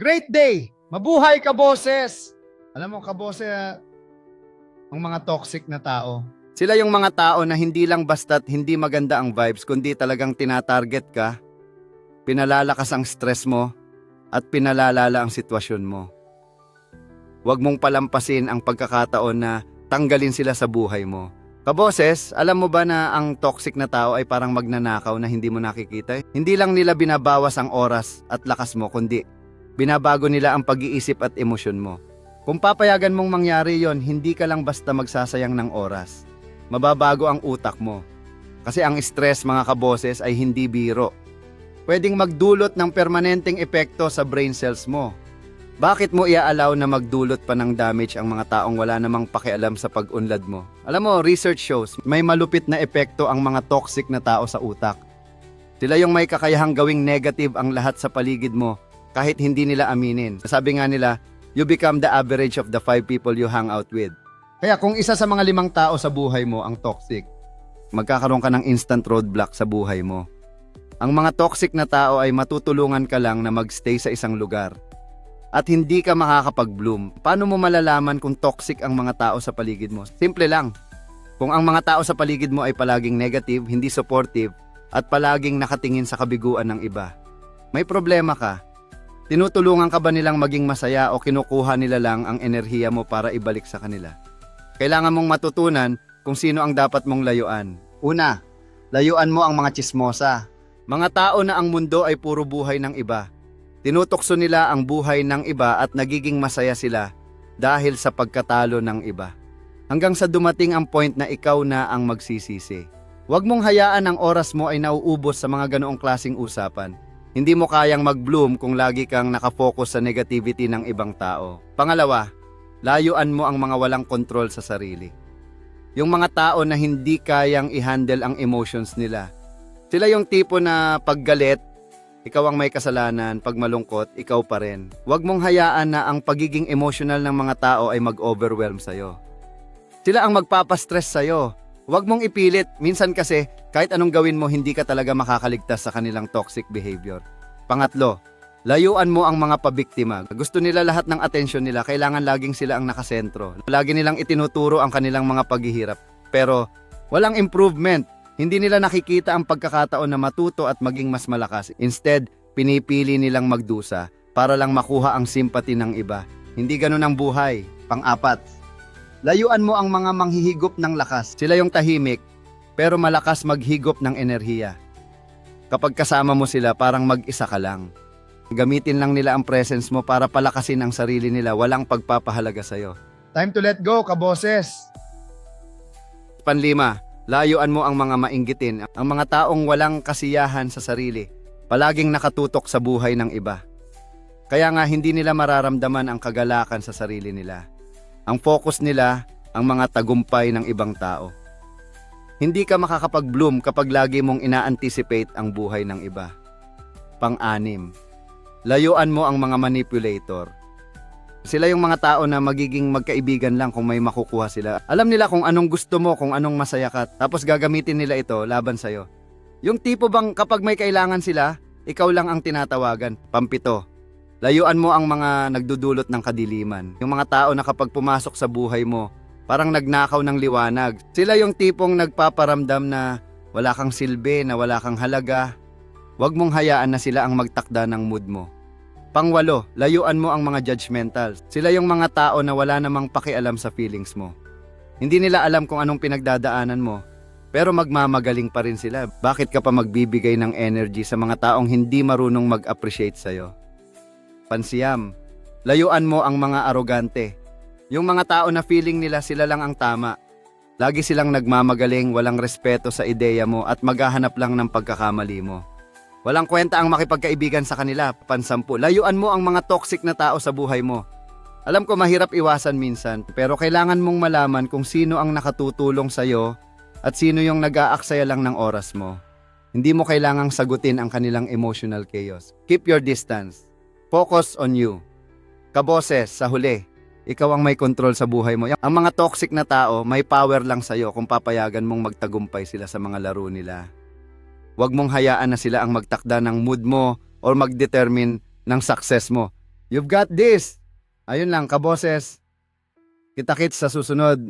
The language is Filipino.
Great day! Mabuhay ka, boses! Alam mo, kabose, ah, ang mga toxic na tao. Sila yung mga tao na hindi lang basta't hindi maganda ang vibes, kundi talagang tinatarget ka, pinalalakas ang stress mo, at pinalalala ang sitwasyon mo. Huwag mong palampasin ang pagkakataon na tanggalin sila sa buhay mo. Kaboses, alam mo ba na ang toxic na tao ay parang magnanakaw na hindi mo nakikita? Hindi lang nila binabawas ang oras at lakas mo, kundi binabago nila ang pag-iisip at emosyon mo. Kung papayagan mong mangyari yon, hindi ka lang basta magsasayang ng oras. Mababago ang utak mo. Kasi ang stress mga kaboses ay hindi biro. Pwedeng magdulot ng permanenteng epekto sa brain cells mo. Bakit mo iaalaw na magdulot pa ng damage ang mga taong wala namang pakialam sa pag-unlad mo? Alam mo, research shows, may malupit na epekto ang mga toxic na tao sa utak. Sila yung may kakayahang gawing negative ang lahat sa paligid mo kahit hindi nila aminin. Sabi nga nila, you become the average of the five people you hang out with. Kaya kung isa sa mga limang tao sa buhay mo ang toxic, Magkakaroon ka ng instant roadblock sa buhay mo. Ang mga toxic na tao ay matutulungan ka lang na magstay sa isang lugar. At hindi ka makakapag-bloom. Paano mo malalaman kung toxic ang mga tao sa paligid mo? Simple lang. Kung ang mga tao sa paligid mo ay palaging negative, hindi supportive, at palaging nakatingin sa kabiguan ng iba, may problema ka. Tinutulungan ka ba nilang maging masaya o kinukuha nila lang ang enerhiya mo para ibalik sa kanila? Kailangan mong matutunan kung sino ang dapat mong layuan. Una, layuan mo ang mga chismosa. Mga tao na ang mundo ay puro buhay ng iba. Tinutokso nila ang buhay ng iba at nagiging masaya sila dahil sa pagkatalo ng iba. Hanggang sa dumating ang point na ikaw na ang magsisisi. Huwag mong hayaan ang oras mo ay nauubos sa mga ganoong klasing usapan. Hindi mo kayang mag-bloom kung lagi kang nakafocus sa negativity ng ibang tao. Pangalawa, layuan mo ang mga walang kontrol sa sarili. Yung mga tao na hindi kayang i-handle ang emotions nila. Sila yung tipo na paggalit, ikaw ang may kasalanan, pag malungkot, ikaw pa rin. Huwag mong hayaan na ang pagiging emotional ng mga tao ay mag-overwhelm sa'yo. Sila ang magpapastress sa'yo. Huwag mong ipilit. Minsan kasi, kahit anong gawin mo, hindi ka talaga makakaligtas sa kanilang toxic behavior. Pangatlo, layuan mo ang mga pabiktima. Gusto nila lahat ng atensyon nila, kailangan laging sila ang nakasentro. Lagi nilang itinuturo ang kanilang mga paghihirap. Pero, walang improvement. Hindi nila nakikita ang pagkakataon na matuto at maging mas malakas. Instead, pinipili nilang magdusa para lang makuha ang simpati ng iba. Hindi ganun ang buhay. Pang-apat, layuan mo ang mga manghihigop ng lakas. Sila yung tahimik, pero malakas maghigop ng enerhiya. Kapag kasama mo sila, parang mag-isa ka lang. Gamitin lang nila ang presence mo para palakasin ang sarili nila, walang pagpapahalaga sa'yo. time to let go, kaboses! Panlima, layuan mo ang mga mainggitin, ang mga taong walang kasiyahan sa sarili, palaging nakatutok sa buhay ng iba. Kaya nga hindi nila mararamdaman ang kagalakan sa sarili nila. Ang focus nila, ang mga tagumpay ng ibang tao. Hindi ka makakapag-bloom kapag lagi mong ina-anticipate ang buhay ng iba. Pang-anim, layuan mo ang mga manipulator. Sila yung mga tao na magiging magkaibigan lang kung may makukuha sila. Alam nila kung anong gusto mo, kung anong masaya ka, tapos gagamitin nila ito laban sa'yo. Yung tipo bang kapag may kailangan sila, ikaw lang ang tinatawagan. Pampito, layuan mo ang mga nagdudulot ng kadiliman. Yung mga tao na kapag pumasok sa buhay mo, parang nagnakaw ng liwanag. Sila yung tipong nagpaparamdam na wala kang silbi, na wala kang halaga. Huwag mong hayaan na sila ang magtakda ng mood mo. Pangwalo, layuan mo ang mga judgmental. Sila yung mga tao na wala namang pakialam sa feelings mo. Hindi nila alam kung anong pinagdadaanan mo, pero magmamagaling pa rin sila. Bakit ka pa magbibigay ng energy sa mga taong hindi marunong mag-appreciate sa'yo? Pansiyam, layuan mo ang mga arogante. Yung mga tao na feeling nila sila lang ang tama. Lagi silang nagmamagaling, walang respeto sa ideya mo at maghahanap lang ng pagkakamali mo. Walang kwenta ang makipagkaibigan sa kanila, pansampu. Layuan mo ang mga toxic na tao sa buhay mo. Alam ko mahirap iwasan minsan, pero kailangan mong malaman kung sino ang nakatutulong sa'yo at sino yung nag-aaksaya lang ng oras mo. Hindi mo kailangang sagutin ang kanilang emotional chaos. Keep your distance. Focus on you. Kaboses, sa huli, ikaw ang may control sa buhay mo. Ang mga toxic na tao, may power lang sa'yo kung papayagan mong magtagumpay sila sa mga laro nila. Huwag mong hayaan na sila ang magtakda ng mood mo or mag-determine ng success mo. You've got this. Ayun lang, kaboses. Kita-kits sa susunod.